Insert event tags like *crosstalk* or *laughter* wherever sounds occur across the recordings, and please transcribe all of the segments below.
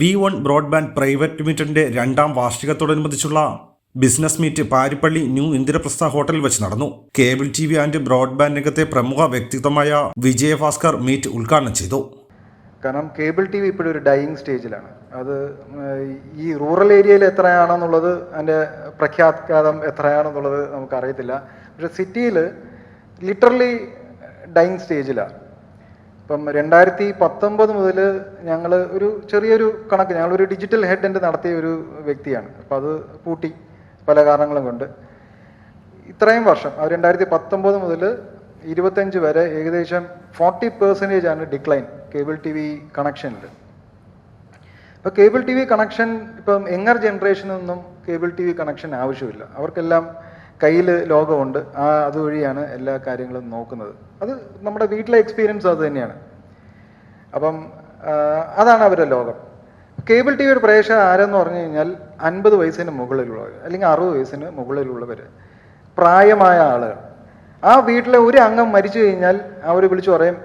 V one broadband private ലിമിറ്റഡിന്റെ രണ്ടാം വാർഷികത്തോടനുബന്ധിച്ചുള്ള business meet Paripally new Indiraprastha ഹോട്ടലിൽ വെച്ച് നടന്നു. Cable T V and broadband രംഗത്തെ പ്രമുഖ വ്യക്തിത്വമായ വിജയഭാസ്കർ മീറ്റ് ഉദ്ഘാടനം ചെയ്തു. കാരണം കേബിൾ ടി വി ഇപ്പോഴും ഒരു ഡൈയിങ് സ്റ്റേജിലാണ്. അത് ഈ റൂറൽ ഏരിയയിൽ എത്രയാണെന്നുള്ളത് അതിന്റെ പ്രഖ്യാഘാതം എത്രയാണെന്നുള്ളത് നമുക്കറിയത്തില്ല. പക്ഷെ സിറ്റിയിൽ ലിറ്ററലി ഡൈയിങ് സ്റ്റേജിലാണ്. ഇപ്പം രണ്ടായിരത്തി പത്തൊമ്പത് മുതൽ ഞങ്ങൾ ഒരു ചെറിയൊരു കണക്ക് ഞങ്ങളൊരു ഡിജിറ്റൽ ഹെഡ് എന്റെ നടത്തിയ ഒരു വ്യക്തിയാണ്. അപ്പോൾ അത് കൂട്ടി പല കാരണങ്ങളും കൊണ്ട്. ഇത്രയും വർഷം അത് രണ്ടായിരത്തി പത്തൊമ്പത് മുതൽ ഇരുപത്തഞ്ച് വരെ ഏകദേശം ഫോർട്ടി പെർസെന്റേജ് ആണ് ഡിക്ലൈൻ കേബിൾ ടി വി കണക്ഷനിൽ ഇപ്പോൾ കേബിൾ ടി വി കണക്ഷൻ ഇപ്പം യങ്ങർ ജനറേഷനൊന്നും കേബിൾ ടി വി കണക്ഷൻ ആവശ്യമില്ല. അവർക്കെല്ലാം കയ്യിൽ ലോകമുണ്ട്. ആ അതുവഴിയാണ് എല്ലാ കാര്യങ്ങളും നോക്കുന്നത്. അത് നമ്മുടെ വീട്ടിലെ എക്സ്പീരിയൻസ് അത് തന്നെയാണ്. അപ്പം അതാണ് അവരുടെ ലോകം. കേബിൾ ടി വിയുടെ പ്രേക്ഷകർ ആരെന്ന് പറഞ്ഞു കഴിഞ്ഞാൽ അൻപത് വയസ്സിന് മുകളിലുള്ളവർ അല്ലെങ്കിൽ അറുപത് വയസ്സിന് മുകളിലുള്ളവർ പ്രായമായ ആളുകൾ. ആ വീട്ടിലെ ഒരു അംഗം മരിച്ചു കഴിഞ്ഞാൽ അവർ വിളിച്ചു പറയും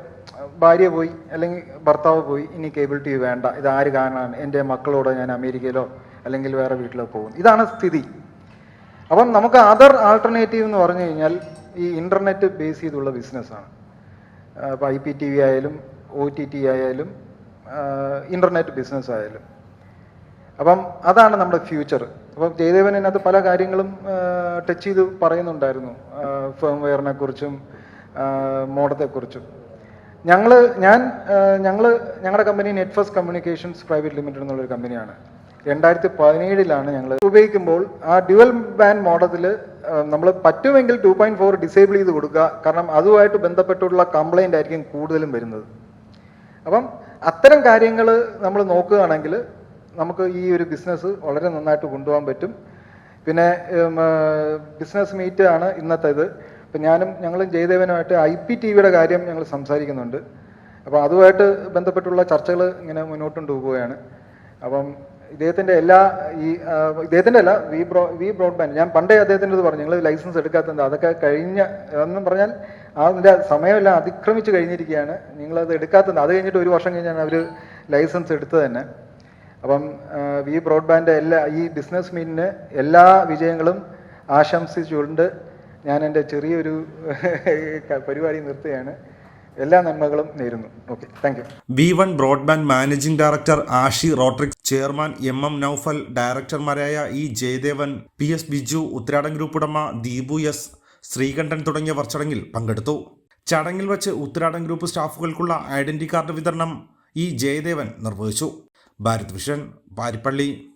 ഭാര്യ പോയി അല്ലെങ്കിൽ ഭർത്താവ് പോയി ഇനി കേബിൾ ടി വി വേണ്ട. ഇത് ആര് കാണാൻ? എന്റെ മക്കളോട് ഞാൻ അമേരിക്കയിലോ അല്ലെങ്കിൽ വേറെ വീട്ടിലോ പോകും. ഇതാണ് സ്ഥിതി. അപ്പം നമുക്ക് അതർ ആൾട്ടർനേറ്റീവ് എന്ന് പറഞ്ഞു കഴിഞ്ഞാൽ ഈ ഇന്റർനെറ്റ് ബേസ് ചെയ്തുള്ള ബിസിനസ്സാണ് ഇപ്പോൾ ഐ പി ടി വി ആയാലും ഒ ടി ടി ആയാലും ഇന്റർനെറ്റ് ബിസിനസ് ആയാലും. അപ്പം അതാണ് നമ്മുടെ ഫ്യൂച്ചർ അപ്പം ജയദേവൻ അതിനകത്ത് പല കാര്യങ്ങളും ടച്ച് ചെയ്ത് പറയുന്നുണ്ടായിരുന്നു. ഫേം വെയറിനെ കുറിച്ചും മോഡത്തെക്കുറിച്ചും ഞങ്ങൾ ഞാൻ ഞങ്ങൾ ഞങ്ങളുടെ company Netfirst communications private limited എന്നുള്ളൊരു കമ്പനിയാണ് രണ്ടായിരത്തി പതിനേഴിലാണ് ഞങ്ങൾ ഉപയോഗിക്കുമ്പോൾ ആ ഡ്യുവൽ ബാൻഡ് മോഡത്തിൽ നമ്മൾ പറ്റുമെങ്കിൽ ടു പോയിന്റ് ഫോർ ഡിസേബിൾ ചെയ്ത് കൊടുക്കുക. കാരണം അതുമായിട്ട് ബന്ധപ്പെട്ടുള്ള കംപ്ലൈന്റ് ആയിരിക്കും കൂടുതലും വരുന്നത്. അപ്പം അത്തരം കാര്യങ്ങൾ നമ്മൾ നോക്കുകയാണെങ്കിൽ നമുക്ക് ഈ ഒരു ബിസിനസ് വളരെ നന്നായിട്ട് കൊണ്ടുപോകാൻ പറ്റും. പിന്നെ ബിസിനസ് മീറ്റ് ആണ് ഇന്നത്തേത്. ഇപ്പം ഞാനും ഞങ്ങളും ജയദേവനുമായിട്ട് ഐ പി ടി വിയുടെ കാര്യം ഞങ്ങൾ സംസാരിക്കുന്നുണ്ട്. അപ്പോൾ അതുമായിട്ട് ബന്ധപ്പെട്ടുള്ള ചർച്ചകൾ ഇങ്ങനെ മുന്നോട്ട് പോവുകയാണ്. അപ്പം ഇദ്ദേഹത്തിന്റെ എല്ലാ ഈ ഇദ്ദേഹത്തിന്റെ അല്ല വി ബ്രോ വി ബ്രോഡ്ബാൻഡ്. ഞാൻ പണ്ടേ അദ്ദേഹത്തിന്റെ ഇത് പറഞ്ഞു. നിങ്ങൾ ലൈസൻസ് എടുക്കാത്തത് അതൊക്കെ കഴിഞ്ഞ എന്നും പറഞ്ഞാൽ അതിന്റെ സമയമെല്ലാം അതിക്രമിച്ച് കഴിഞ്ഞിരിക്കുകയാണ്. നിങ്ങളത് എടുക്കാത്തത് അത് കഴിഞ്ഞിട്ട് ഒരു വർഷം കഴിഞ്ഞാണ് അവർ ലൈസൻസ് എടുത്തത് തന്നെ. അപ്പം വി ബ്രോഡ്ബാൻഡ് എല്ലാ ഈ ബിസിനസ് മീറ്റിന് എല്ലാ വിജയങ്ങളും ആശംസിച്ചുകൊണ്ട് ഞാൻ എന്റെ ചെറിയൊരു *laughs* പരിപാടി നിർത്തുകയാണ്. എല്ലാ നന്മകളും നേരുന്നു. Okay. Thank you. V one broadband managing director Ashi Rodrix chairman M M Noufal ഡയറക്ടർമാരായ E Jayadevan P S Biju Uthradan group ഉടമ ദീപു എസ് ശ്രീകണ്ഠൻ തുടങ്ങിയവർ ചടങ്ങിൽ പങ്കെടുത്തു. ചടങ്ങിൽ വച്ച് ഉത്രാടൻ ഗ്രൂപ്പ് സ്റ്റാഫുകൾക്കുള്ള ഐഡന്റി കാർഡ് വിതരണം ഇ ജയദേവൻ നിർവഹിച്ചു. ഭാരത് വിഷൻ പാരിപ്പള്ളി.